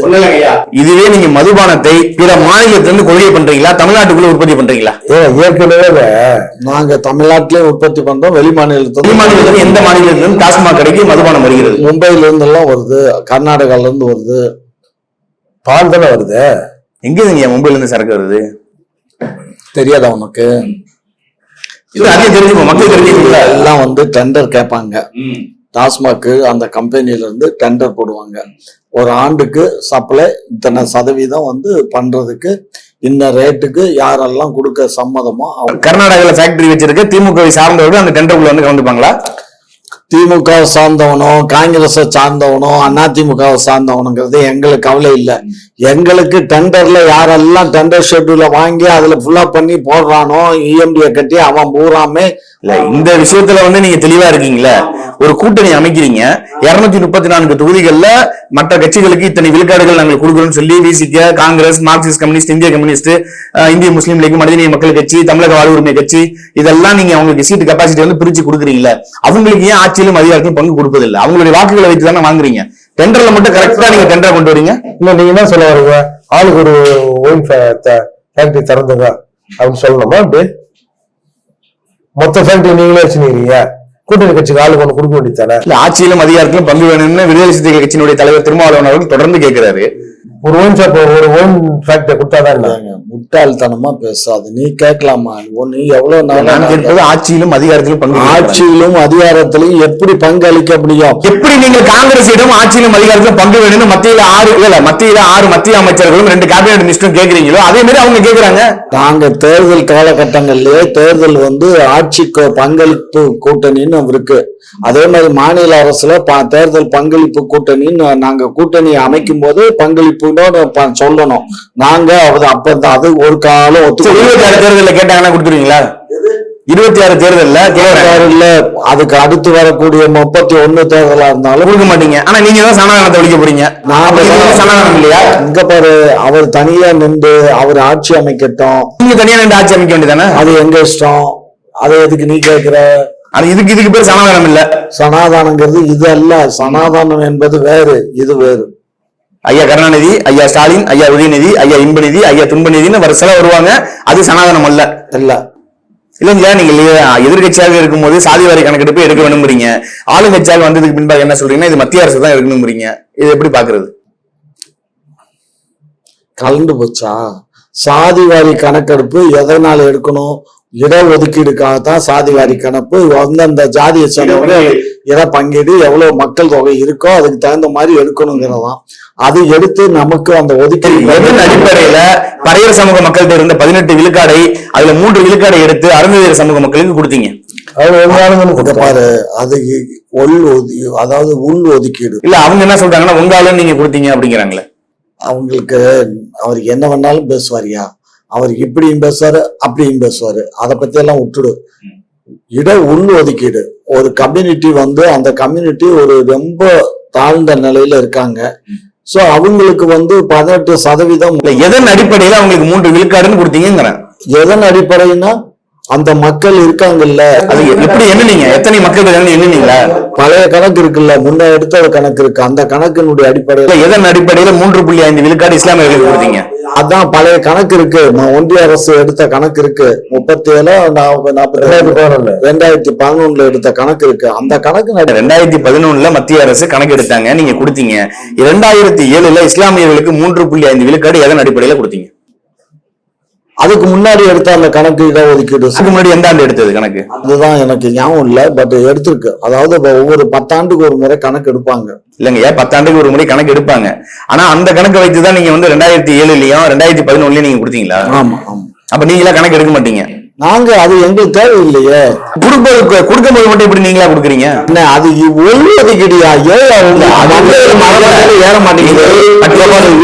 இதுவே நீங்க மதுபானத்தை பிற மாநிலத்திலிருந்து கொள்கை பண்றீங்களா? தமிழ்நாட்டுக்குள்ள உற்பத்தி பண்றீங்களா? ஏற்கனவே நாங்க தமிழ்நாட்டிலே உற்பத்தி பண்றோம் வெளி வெளி மாநிலத்துல மாநிலத்திலிருந்து எந்த மாநிலத்திலிருந்து டாஸ்மாக் கடைக்கு மதுபானம் வருகிறது? மும்பைல இருந்து எல்லாம் வருது கர்நாடகால இருந்து வருது. பால் தானே வருது? எங்க இதுங்க மும்பைல இருந்து சரக்கு வருது? தெரியாதா உனக்கு இது அதிகம் தெரிஞ்சுக்கோ மக்கள் தெரிஞ்சுக்கல எல்லாம் வந்து டெண்டர் கேட்பாங்க. டாஸ்மாக் அந்த கம்பெனில இருந்து டெண்டர் போடுவாங்க. ஒரு ஆண்டுக்கு சப்ளை இத்தனை சதவீதம் வந்து பண்றதுக்கு இந்த ரேட்டுக்கு யாரெல்லாம் கொடுக்க சம்மதமோ அவங்க கர்நாடகால ஃபேக்டரி வச்சிருக்க திமுகவை சார்ந்தவர்கள் அந்த டெண்டருக்குள்ள வந்து கலந்துப்பாங்களா? திமுகவை சார்ந்தவனோ காங்கிரஸை சார்ந்தவனோ அதிமுகவை சார்ந்தவனுங்கிறது எங்களுக்கு கவலை இல்லை. எங்களுக்கு டெண்டர்ல யாரெல்லாம் டெண்டர் ஷெட்யூல வாங்கி அதுல ஃபுல்லா பண்ணி போடுறானோ இஎம்டியை கட்டி அவன் பூராமே இல்ல இந்த விஷயத்துல வந்து நீங்க தெளிவா இருக்கீங்களா? ஒரு கூட்டணி அமைக்கிறீங்க. இருநூத்தி முப்பத்தி நான்கு தொகுதிகள்ல மற்ற கட்சிகளுக்கு இத்தனை விழுக்காடுகள் நாங்கள் கொடுக்குறோம்னு சொல்லி விசிக காங்கிரஸ் மார்க்சிஸ்ட் கம்யூனிஸ்ட் இந்திய கம்யூனிஸ்ட் இந்திய முஸ்லீம் லீக் மனிதநேய மக்கள் கட்சி தமிழக வாழ் உரிமை கட்சி இதெல்லாம் நீங்க அவங்களுக்கு சீட்டு கெப்பாசிட்டி வந்து பிரிச்சு கொடுக்குறீங்களா? அவங்களுக்கு ஏன் ஆட்சியிலும் அதிகாரத்திலும் பங்கு கொடுப்பதில்லை? அவங்களுடைய வாக்குகளை வைத்து தானே வாங்குறீங்க? டெண்டர்ல மட்டும் கரெக்டா நீங்க டெண்டர் கொண்டு வரீங்க? இல்ல நீங்க என்ன சொல்ல வரீங்க? ஆளுக்கு ஒரு ஃபேக்டரி திறந்துங்க அப்படின்னு சொல்லணுமா? அப்படி? மொத்த ஃபேக்டரி நீங்களே வச்சுருக்கீங்க கூட்டணி கட்சிக்கு ஆளுக்கு ஒன்று கொடுக்க வேண்டியது தானே? ஆட்சியிலும் அதிகாரத்திலும் பங்கு வேணும்னு விடுதலை சிறுத்தைகள் கட்சியினுடைய தலைவர் திருமாவளவன் அவர்கள் தொடர்ந்து கேட்கிறாரு ஒரு ஒயின் ஷாப் ஒரு ஒயின் ஃபேக்டரி கொடுத்தாதான் முட்டாள்தனமா பேசாது. நீ கேட்கலாமா? ஒண்ணு எவ்வளவு நான் நாளா கேட்பது ஆட்சியிலும் அதிகாரத்திலும் பங்கு. ஆட்சியிலும் அதிகாரத்திலும் எப்படி பங்களிக்க முடியும்? எப்படி நீங்கள் காங்கிரசிடம் ஆட்சியிலும் அதிகாரத்திலும் பங்கு வேணும்னு மத்தியில ஆறு இல்ல மத்தியில ஆறு மத்திய அமைச்சர்களும் ரெண்டு கேபினட் மினிஸ்டரும் கேக்குறீங்களோ அதே மாதிரி அவங்க கேக்குறாங்க நாங்க தேர்தல் காலகட்டங்கள்லயே தேர்தல் வந்து ஆட்சிக்கு பங்களிப்பு கூட்டணின்னு இருக்கு. அதே மாதிரி மாநில அரசுல ப- தேர்தல் பங்களிப்பு கூட்டணின்னு நாங்க கூட்டணி அமைக்கும் போது பங்களிப்புன்னு ப- சொல்லணும். நாங்க அது அப்ப அது ஒரு காலம் இருபத்தி ஆறு தேர்தலில் கேட்டாங்கன்னா கொடுத்துருவீங்களா? இருபத்தி ஆறு தேர்தல்ல இல்ல அதுக்கு அடுத்து வரக்கூடிய முப்பத்தி ஒண்ணு தேர்தலா இருந்தாலும் கொடுக்க மாட்டீங்க. ஆனா நீங்க தான் சனாதனத்தை ஒழிக்க போறீங்க. நாம வந்து சனாதனம் இல்லையா? இங்க பாரு அவர் தனியா நின்று அவர் ஆட்சி அமைக்கட்டும். நீங்க தனியா நின்று ஆட்சி அமைக்க வேண்டியதானே? அது எங்க இஷ்டம்? அதை எதுக்கு நீ கேக்குற? அது இதுக்கு இதுக்கு பேர் சனாதனம் இல்ல. சனாதானங்கிறது இது அல்ல. சனாதானம் என்பது வேறு. இது வேறு. ஐயா கருணாநிதி ஐயா ஸ்டாலின் ஐயா உதயநிதி ஐயா இன்பநிதி ஐயா துன்பநிதின்னு வரிசையா வருவாங்க. அது சனாதனம் அல்ல. இல்ல இல்லைங்க நீங்க இல்லையா? எதிர்கட்சியாக இருக்கும்போது சாதிவாரி கணக்கெடுப்பு எடுக்க வேணும்ன்றீங்க ஆளுங்கட்சியாக வந்ததுக்கு பின்பாக என்ன சொல்றீங்கன்னா இது மத்திய அரசு தான் எடுக்கணும்ன்றீங்க இது எப்படி பாக்குறது கலந்து போச்சா? சாதி வாரி கணக்கெடுப்பு எதனால எடுக்கணும்? இடஒதுக்கீடுக்காகத்தான் சாதி வாரி கணக்கு அந்தந்த ஜாதியை சேர்ந்தவங்க இட பங்கீடு எவ்வளவு மக்கள் தொகை இருக்கோ அதுக்கு தகுந்த மாதிரி எடுக்கணுங்கிறதாம் அது எடுத்து நமக்கு அந்த ஒதுக்கீடு எதன் அடிப்படையில பறையர் சமூக மக்கள்கிட்ட இருந்த பதினெட்டு விழுக்காடை அதுல மூன்று விழுக்காடை எடுத்து அருந்ததியர் சமூக மக்களுக்கு கொடுத்தீங்க. பாரு அது உள் ஒது அதாவது உள் ஒதுக்கீடு. இல்ல அவங்க என்ன சொல்றாங்கன்னா உங்க ஆளுன்னு நீங்க கொடுத்தீங்க அப்படிங்கிறாங்களே. அவங்களுக்கு அவர் என்ன வேணாலும் பேசுவாரியா? அவர் இப்படியும் பேசுவாரு அப்படியும் பேசுவாரு அதை பத்தி எல்லாம் விட்டுடு. இட உள் ஒதுக்கீடு ஒரு கம்யூனிட்டி வந்து அந்த கம்யூனிட்டி ஒரு ரொம்ப தாழ்ந்த நிலையில இருக்காங்க. சோ அவங்களுக்கு வந்து பதினெட்டு சதவீதம் எதன் அடிப்படையில அவங்களுக்கு மூன்று விழுக்காடுன்னு கொடுத்தீங்கிறேன் எதன் அடிப்படையினா அந்த மக்கள் இருக்காங்கல்ல. அது எப்படி எண்ணுனீங்க? எத்தனை மக்கள் எண்ணுனீங்களா? பழைய கணக்கு இருக்குல்ல முன்ன எடுத்த கணக்கு இருக்கு. அந்த கணக்கினுடைய அடிப்படையில எதன் அடிப்படையில? மூன்று புள்ளி ஐந்து விழுக்காடு இஸ்லாமியர்களுக்கு கொடுத்தீங்க. அதான் பழைய கணக்கு இருக்கு. ஒன்றிய அரசு எடுத்த கணக்கு இருக்கு. முப்பத்தி ஏழு ரெண்டாயிரத்தி பதினொன்னு ரெண்டாயிரத்தி பதினொன்னுல எடுத்த கணக்கு இருக்கு. அந்த கணக்கு ரெண்டாயிரத்தி பதினொன்னுல மத்திய அரசு கணக்கு எடுத்தாங்க நீங்க கொடுத்தீங்க. இரண்டாயிரத்தி ஏழுல இஸ்லாமியர்களுக்கு மூன்று புள்ளி ஐந்து விழுக்காடு எதன் அடிப்படையில கொடுத்தீங்க? அதுக்கு முன்னாடி எடுத்த அந்த கணக்கு இடஒதுக்கீடு அதுக்கு முன்னாடி எந்த ஆண்டு எடுத்தது கணக்கு? அதுதான் எனக்கு ஞாபகம் இல்லை பட் எடுத்திருக்கு. அதாவது ஒவ்வொரு பத்தாண்டுக்கு ஒரு முறை கணக்கு எடுப்பாங்க. இல்லைங்க பத்தாண்டுக்கு ஒரு முறை கணக்கு எடுப்பாங்க? ஆனா அந்த கணக்கை வைத்து தான் நீங்க வந்து ரெண்டாயிரத்தி ஏழுலயும் ரெண்டாயிரத்தி பதினொன்னுலயும் நீங்க கொடுத்தீங்களா? ஆமா ஆமா. அப்ப நீங்களா கணக்கு எடுக்க மாட்டீங்க. நாங்க அது எங்களுக்கு தேவையில்லையே. கொடுப்பது கொடுக்கும்போது மட்டும் எப்படி நீங்களா கொடுக்குறீங்க? என்ன அது ஒதுக்கீடுயா? மக்கள் மரபுல ஏற மாட்டேங்குது.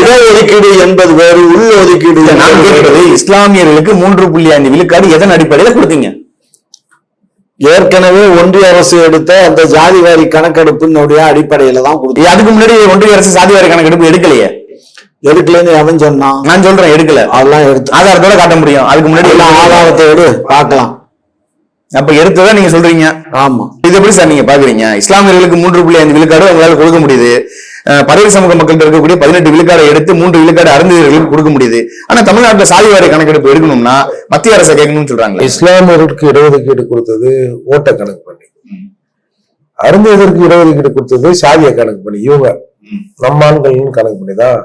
இடஒதுக்கீடு என்பது வேறு உள் ஒதுக்கீடு நான் என்பது இஸ்லாமியர்களுக்கு மூன்று புள்ளி ஐந்து விழுக்காடு எதன் அடிப்படையில கொடுத்தீங்க? ஏற்கனவே ஒன்றிய அரசு எடுத்த அந்த ஜாதி வாரி கணக்கெடுப்பினுடைய அடிப்படையில தான் கொடுத்து அதுக்கு முன்னாடி ஒன்றிய அரசு சாதிவாரி கணக்கெடுப்பு எடுக்கலையே? எடுக்கலன்னு எவன் சொன்னான். நான் சொல்றேன் எடுக்கல. அதெல்லாம் எடுத்து ஆதாரத்தோட காட்ட முடியும். அதுக்கு முன்னாடி எல்லாம் ஆதாரத்தை எடு பார்க்கலாம். அப்ப எடுத்ததா நீங்க சொல்றீங்க. ஆமா. இது எப்படி சார் நீங்க பாக்குறீங்க? இஸ்லாமியர்களுக்கு மூன்று புள்ளி ஐந்து விழுக்காடு உங்களால கொடுக்க முடியுது. பறையர் சமூக மக்கள்கிட்ட இருக்கக்கூடிய பதினெட்டு விழுக்காடை எடுத்து மூன்று விழுக்காடு அருந்ததியர்களுக்கு கொடுக்க முடியுது. ஆனா தமிழ்நாட்டுல சாதிவாரி கணக்கெடுப்பு எடுக்கணும்னா மத்திய அரசை கேட்கணும்னு சொல்றாங்களே. இஸ்லாமியர்களுக்கு இடஒதுக்கீடு கொடுத்தது ஓட்ட கணக்கு பண்ணி. அருந்ததற்கு இடஒதுக்கீடு கொடுத்தது சாதிய கணக்கு பண்ணி. இவங்க நம்ம ஆண்கள்னு கணக்கு பண்ணி தான்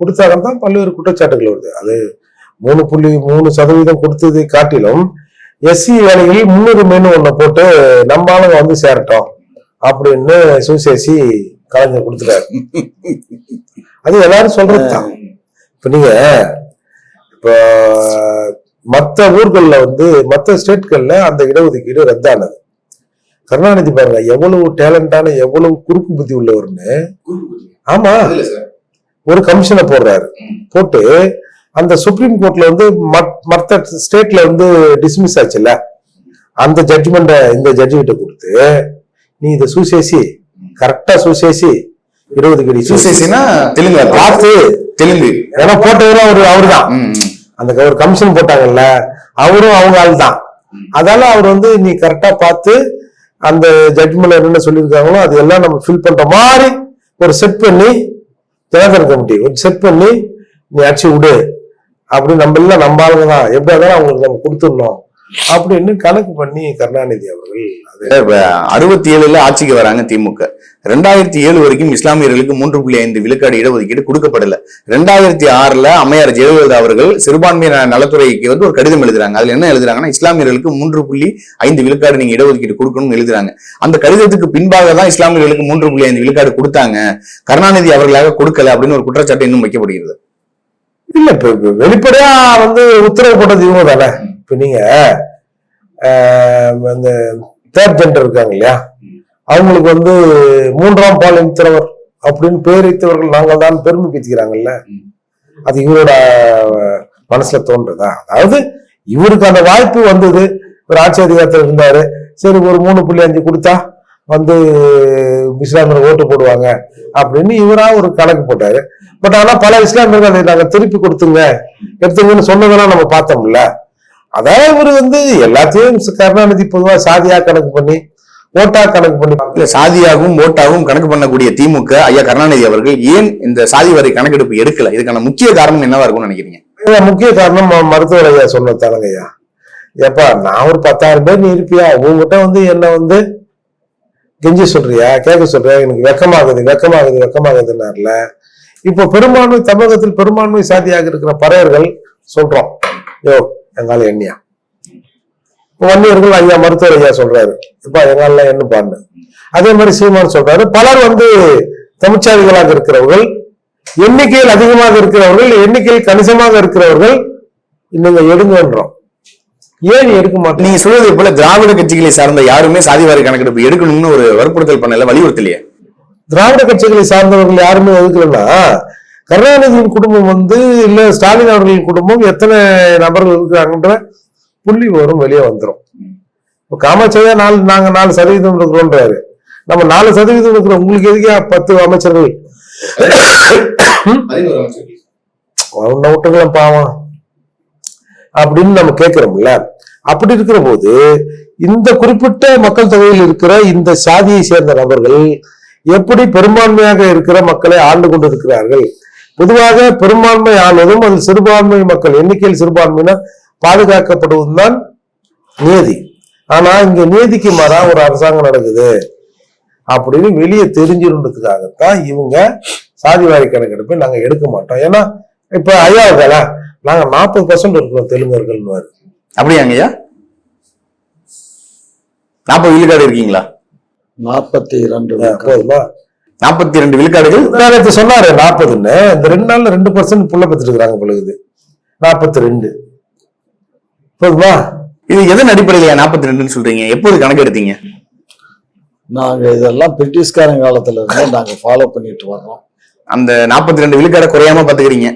கொடுத்தாங்க தான் பல்வேறு குற்றச்சாட்டுகள் வருது. அது மூணு புள்ளி மூணு சதவீதம் கொடுத்ததை காட்டிலும் எஸ்சி வேலைகளில் முன்னுரிமைன்னு ஒண்ணு போட்டு நம்ம ஆளுங்க வந்து சேரட்டும் அப்படின்னு சுசேசி கலைஞர் கொடுத்துட்டாரு. அது எல்லாரும் சொல்றதுதான். இப்ப நீங்க இப்போ மத்த ஊர்கள்ல வந்து மத்த ஸ்டேட்கள்ல அந்த இடஒதுக்கீடு ரத்தானது. கருணாநிதி பாருங்க எவ்வளவு டேலண்டான எவ்வளவு குறுக்கு புத்தி உள்ளவர்னு. ஆமா. ஒரு கமிஷனை போடுறாரு. போட்டு அந்த சுப்ரீம் கோர்ட்ல வந்து மத்- மத்த ஸ்டேட்ல வந்து டிஸ்மிஸ் ஆச்சுல்ல? அந்த ஜட்ஜ்மெண்ட்டை இந்த ஜட்ஜி கிட்ட கொடுத்து நீ இதை சூசேசி கரெக்டா சூசேசி இடஒதுக்கீடு சுசேசினா தெலுங்கு. பார்த்து தெலுங்கு. ஏன்னா போட்டவரும் அவரு அவருதான். ம், ம். அந்த ஒரு கமிஷன் போட்டாங்கல்ல அவரும் அவங்க ஆள் தான் அதால அவர் வந்து நீ கரெக்டா பார்த்து அந்த ஜட்மெண்ட் என்னென்ன சொல்லியிருக்காங்களோ அது எல்லாம் நம்ம ஃபில் பண்ற மாதிரி ஒரு செட் பண்ணி தேர்தல் கமிட்டி கொஞ்சம் செட் பண்ணி நீ அடிச்சு விடு. அப்படின்னு நம்ம எல்லாம் நம்ம ஆளுங்க தான். எப்படி இருந்தாலும் அவங்களுக்கு நம்ம கொடுத்துடணும். அப்படின்னு கணக்கு பண்ணி கருணாநிதி அவர்கள் அறுபத்தி ஏழுல ஆட்சிக்கு வராங்க திமுக. ரெண்டாயிரத்தி ஏழு வரைக்கும் இஸ்லாமியர்களுக்கு மூன்று புள்ளி ஐந்து விழுக்காடு இடஒதுக்கீடு கொடுக்கப்படல. ரெண்டாயிரத்தி ஆறுல அம்மையார் ஜெயலலிதா அவர்கள் சிறுபான்மையினர் நலத்துறைக்கு வந்து ஒரு கடிதம் எழுதுறாங்க. அதுல என்ன எழுதுறாங்கன்னா இஸ்லாமியர்களுக்கு மூன்று புள்ளி ஐந்து விழுக்காடு நீங்க இடஒதுக்கீடு கொடுக்கணும்னு எழுதுறாங்க. அந்த கடிதத்துக்கு பின்பாக தான் இஸ்லாமியர்களுக்கு மூன்று புள்ளி ஐந்து விழுக்காடு கொடுத்தாங்க. கருணாநிதி அவர்களாக கொடுக்கல அப்படின்னு ஒரு குற்றச்சாட்டு இன்னும் வைக்கப்படுகிறது. இல்ல இப்ப வெளிப்படையா வந்து உத்தரவு போட்டது இவங்க தானே? இப்போ நீங்கள் அந்த தேர்ட் ஜெண்டர் இருக்காங்க இல்லையா? அவங்களுக்கு வந்து மூன்றாம் பாலின் திறவர் அப்படின்னு பேரித்தவர்கள் நாங்கள் தான் பெருமை பேத்திக்கிறாங்கல்ல? அது இவரோட மனசுல தோன்றதா? அதாவது இவருக்கு அந்த வாய்ப்பு வந்தது. ஒரு ஆட்சி அதிகாரத்தில் இருந்தாரு. சரி ஒரு மூணு புள்ளி அஞ்சு கொடுத்தா வந்து இஸ்லாமியர் ஓட்டு போடுவாங்க அப்படின்னு இவரா ஒரு கணக்கு போட்டாரு. பட் ஆனா பல இஸ்லாமியர்கள் அதை நாங்க திருப்பி கொடுத்துங்க எடுத்துங்கன்னு சொன்னதெல்லாம் நம்ம பார்த்தோம்ல. அதாவது இவர் வந்து எல்லாத்தையும் கருணாநிதி பொதுவா சாதியா கணக்கு பண்ணி ஓட்டா கணக்கு பண்ணி இல்ல சாதியாகவும் ஓட்டாகவும் கணக்கு பண்ணக்கூடிய திமுக ஐயா கருணாநிதி அவர்கள் ஏன் இந்த சாதி வாரி கணக்கெடுப்பு எடுக்கல? இதுக்கான முக்கிய காரணம் என்னவா இருக்கும்னு நினைக்கிறீங்க? முக்கிய காரணம். மருத்துவர் ஐயா சொன்னதானுங்க ஐயா. ஏப்பா நான் ஒரு பத்தாயிரம் பேர் நீ இருப்பியா? உங்ககிட்ட வந்து என்ன வந்து கெஞ்சி சொல்றியா? கேட்க சொல்றியா? எனக்கு வெக்கமாகுது வெக்கமாகுது வெக்கமாகுதுன்னார்ல. இப்போ பெரும்பான்மை தமிழகத்தில் பெரும்பான்மை சாதியாக இருக்கிற பறையர்கள் சொல்றோம். யோ எங்கால எண்ணியா? வன்னியர்கள் ஐயா மருத்துவர் ஐயா சொல்றாரு. இப்ப எங்கால எண்ணுப்பான்னு அதே மாதிரி சீமான் சொல்றாரு. பலர் வந்து தமிழ்ச்சாதிகளாக இருக்கிறவர்கள் எண்ணிக்கையில் அதிகமாக இருக்கிறவர்கள் எண்ணிக்கையில் கணிசமாக இருக்கிறவர்கள் நீங்க எடுங்கன்றோம். ஏன் எடுக்க மாட்டீங்க நீங்க சொல்றது போல திராவிட கட்சிகளை சார்ந்த யாருமே சாதிவாரி கணக்கெடுப்பு எடுக்கணும்னு ஒரு வற்புறுத்தல் பண்ணல வலியுறுத்தலையே. திராவிட கட்சிகளை சார்ந்தவர்கள் யாருமே எதுக்கலன்னா கருணாநிதியின் குடும்பம் வந்து இல்ல ஸ்டாலின் அவர்களின் குடும்பம் எத்தனை நபர்கள் இருக்கிறாங்கன்ற புள்ளி விவரம் வெளியே வந்துரும். இப்போ காமாட்சியா நாலு நாங்க நாலு சதவீதம் இருக்கிறோன்றாரு. நம்ம நாலு சதவீதம் இருக்கிற உங்களுக்கு எதுக்கே பத்து அமைச்சர்கள்? உன்னை விட்டுக்கலாம் பாவம். அப்படின்னு நம்ம கேட்கிறோம்ல அப்படி இருக்கிற போது இந்த குறிப்பிட்ட மக்கள் தொகையில் இருக்கிற இந்த சாதியை சேர்ந்த நபர்கள் எப்படி பெரும்பான்மையாக இருக்கிற மக்களை ஆண்டு கொண்டிருக்கிறார்கள்? பொதுவாக பெரும்பான்மை ஆளுவதும் அது சிறுபான்மை மக்கள் எண்ணிக்கையில் சிறுபான்மையினர் பாதுகாக்கப்படுவதும் தான் நியதி. ஆனா இங்க நீதிக்கு மாறா ஒரு அரசாங்கம் நடக்குது. அப்படின்னு வெளியே தெரிஞ்சிருந்ததுக்காகத்தான் இவங்க சாதிவாரி கணக்கெடுப்பை நாங்க எடுக்க மாட்டோம். ஏன்னா இப்ப ஐயா இருக்கால நாங்க நாற்பது பர்சன்ட் இருக்கோம் தெலுங்கர்கள்னு அப்படியாங்கய்யா நாற்பது விழுக்காடு இருக்கீங்களா? நாற்பத்தி இரண்டு போதுமா? நாற்பத்தி ரெண்டு விழுக்காடுகள். நேத்து சொன்னாரு நாற்பதுன்னு. இந்த ரெண்டு நாள்ல ரெண்டு பர்சன்ட் புள்ள பெற்றுட்டு இருக்காங்க பொழுது நாற்பத்தி ரெண்டு. போதுமா? இது எதன் அடிப்படையில நாற்பத்தி ரெண்டுன்னு சொல்றீங்க? எப்போது கணக்கு எடுத்தீங்க நாங்க இதெல்லாம் பிரிட்டிஷ்காரன் காலத்துல இருந்தே நாங்க ஃபாலோ பண்ணிட்டு வர்றோம். அந்த நாற்பத்தி ரெண்டு விழுக்காடை குறையாம பாத்துக்கிறீங்க.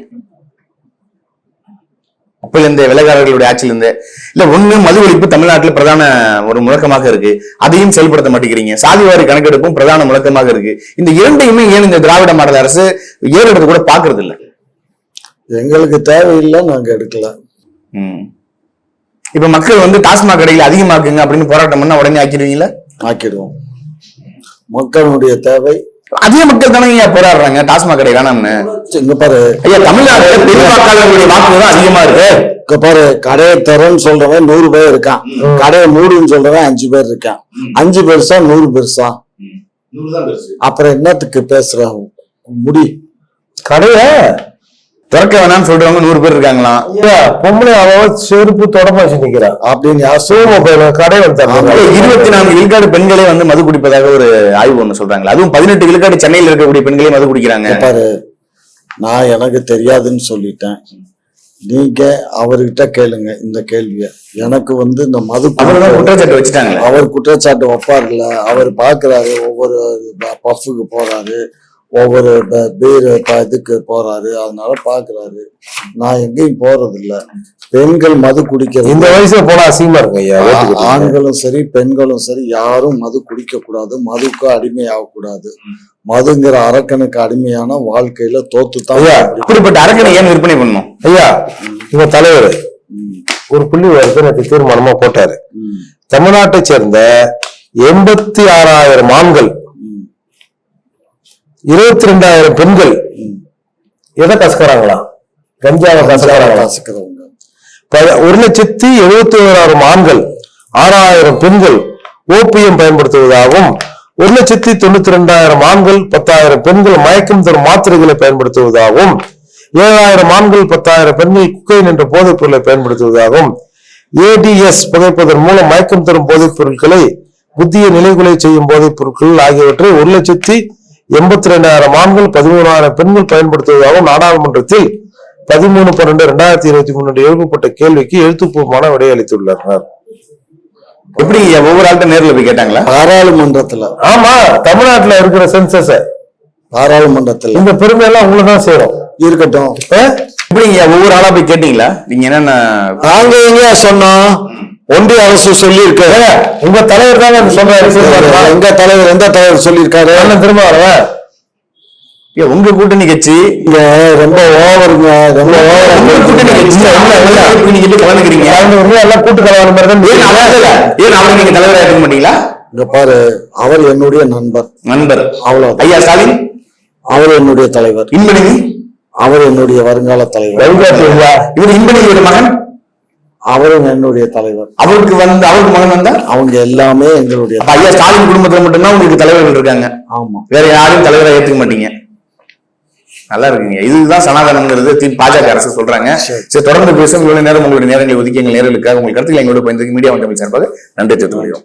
அப்பல இருந்த விலைக்காரர்களுடைய ஆட்சியில இருந்து இல்ல ஒண்ணு மது ஒழிப்பு தமிழ்நாட்டுல பிரதான ஒரு முழக்கமாக இருக்கு. அதையும் செயல்படுத்த மாட்டேங்கிறீங்க. சாதிவாரி கணக்கெடுப்பும் பிரதான முழக்கமாக இருக்கு. இந்த இரண்டையுமே ஏன் இந்த திராவிட மாடல் அரசு ஏறெடுத்து கூட பாக்குறது இல்ல? எங்களுக்கு தேவையில்லை நாங்க எடுக்கல. ம். இப்ப மக்கள் வந்து டாஸ்மாக் கடையில் அதிகமாக்குங்க அப்படின்னு போராட்டம் பண்ணா உடனே ஆக்கிடுவீங்களா? ஆக்கிடுவோம். மக்களுடைய தேவை அதிக மக்கள் தானே ஐயா போராடுறாங்க? டாஸ்மாக் கடை வேணாம்னு. இங்க பாரு. ஐயா தமிழ்நாட்டுல பெண் வாக்காளர்களுடைய வாக்கு தான் அதிகமா இருக்கு. இங்க பாரு கடையை தரேன்னு சொல்றவன் நூறு பேர் இருக்கான். கடையை மூடுன்னு சொல்றவன் அஞ்சு பேர் இருக்கான். அஞ்சு பெருசா நூறு பெருசா. அப்புறம் என்னத்துக்கு பேசுற? முடி. கடைய திறக்க வேணாம்னு சொல்றவங்க நூறு பேர் இருக்காங்களாம் பொம்பளை அவ செருப்பு வச்சு நிக்கிறான் அப்படின்னு போயில கடை இருபத்தி நான்கு விழுக்காடு பெண்களே வந்து மது குடிப்பதாக ஒரு ஆய்வு ஒண்ணு சொல்றாங்க அதுவும் பதினெட்டு விழுக்காடு சென்னையில் இருக்கக்கூடிய பெண்களே மது குடிக்கிறாங்க. பாரு நான் எனக்கு தெரியாதுன்னு சொல்லிட்டேன். நீங்க அவர்கிட்ட கேளுங்க இந்த கேள்விய. எனக்கு வந்து இந்த மது குற்றச்சாட்டு வச்சுட்டாங்களே. அவர் குற்றச்சாட்டு வைப்பார்ல. அவர் பாக்குறாரு ஒவ்வொரு பஃபுக்கு போறாரு. ஒவ்வொரு பீர் இதுக்கு போறாரு. அதனால பாக்குறாரு. நான் எங்கேயும் போறது இல்ல பெண்கள் மது குடிக்கிறது இந்த வயசுல போனா அசிங்கமா இருக்கு ஐயா. ஆண்களும் சரி பெண்களும் சரி யாரும் மது குடிக்க கூடாது மதுக்கு அடிமையாகக்கூடாது. மதுங்கிற அரக்கனுக்கு அடிமையான வாழ்க்கையில தோத்து தான் இப்படிப்பட்ட அரக்கனை ஏன் விற்பனை பண்ணணும்? ஐயா உங்க தலைவர். ஒரு புள்ளி விவரத்தை நேற்று தீர்மானமா போட்டாரு. தமிழ்நாட்டை சேர்ந்த எண்பத்தி ஆறாயிரம் ஆண்கள் இருபத்தி ரெண்டாயிரம் பெண்கள் எதை கசக்கிறாங்களா? கஞ்சாவை கசக்கிறாங்களா? ஒரு லட்சத்தி எழுபத்தி ஓராயிரம் ஆண்கள் ஆறாயிரம் பெண்கள் ஓபிஎம் பயன்படுத்துவதாகவும் ஒரு லட்சத்தி தொண்ணூத்தி ரெண்டாயிரம் ஆண்கள் பத்தாயிரம் பெண்கள் மயக்கம் தரும் மாத்திரைகளை பயன்படுத்துவதாகவும் ஏழாயிரம் ஆண்கள் பத்தாயிரம் பெண்கள் குக்கைன் என்ற போதைப் பொருளை பயன்படுத்துவதாகவும் ஏடிஎஸ் புகைப்பதன் மூலம் மயக்கம் தரும் போதைப் பொருட்களை புத்திய நிலைகுலை செய்யும் போதைப் பொருட்கள் ஆகியவற்றை ஒரு லட்சத்தி எண்பத்தி ரெண்டாயிரம் ஆண்கள் பதிமூணாயிரம் பெண்கள் பயன்படுத்துவதாகவும் நாடாளுமன்றத்தில் பதிமூணு பன்னெண்டு ரெண்டாயிரத்தி இருபத்தி மூணு எழுப்பப்பட்ட கேள்விக்கு எழுத்துப்பூர்வமான விடையளித்துள்ளனர் எப்படி ஒவ்வொரு ஆள்கிட்ட நேர்ல போய் கேட்டாங்களா? பாராளுமன்றத்துல. ஆமா தமிழ்நாட்டுல இருக்கிற சென்சஸ். பாராளுமன்றத்துல. இந்த பெருமை எல்லாம் உங்களுக்கு தான் சேரும். இருக்கட்டும். எப்படி ஒவ்வொரு ஆளா போய் கேட்டீங்களா? நீங்க என்னென்ன நாங்க எங்க சொன்னோம்? ஒன்றிய அரசு சொல்லி ஏங்க, உங்க தலைவர் தாங்க சொல்றாரு. எங்க தலைவர் எந்த தலைவர் சொல்லியிருக்காரு? ஐயா, உங்க கூட்டணி கட்சி? இங்க ரொம்ப ஓவருங்க ரொம்ப உங்க கூட்டணி கட்சி ஓவர் கலந்துக்கிறீங்க எல்லாம் கூட்டு கலவரம் ஏன் அவரை நீங்க தலைவரா இருக்க மாட்டீங்களா? இங்க பாரு அவர் என்னுடைய நண்பர். நண்பர். அவ்வளவு ஐயா ஸ்டாலின்? அவர் என்னுடைய தலைவர். இன்பநிதி? அவர் என்னுடைய வருங்கால தலைவர்? இவர் இன்பநிதியோட மகன்? அவரும் என்னுடைய தலைவர். அவருக்கு வந்து அவருக்கு மகன் வந்தா அவங்க எல்லாமே எங்களுடைய ஐயா ஸ்டாலின் குடும்பத்துல மட்டும்தான் உங்களுக்கு தலைவர்கள் இருக்காங்க? ஆமா. வேற யாரையும் தலைவரா ஏத்துக்க மாட்டீங்க? நல்லா இருக்குங்க. இதுதான் சனாதனம்ங்கிறது தி- பாஜக அரசு சொல்றாங்க. சரி. தொடர்ந்து பேசும் இவ்வளவு நேரம் உங்களுடைய நேரங்களை ஒதுக்கி எங்கள் நேர்களுக்காக உங்கள் கருத்துக்களை எங்களோட பயந்து மீடியா வந்தமை சார்பாக நன்றி தெரிவித்துக் கொள்கிறோம்.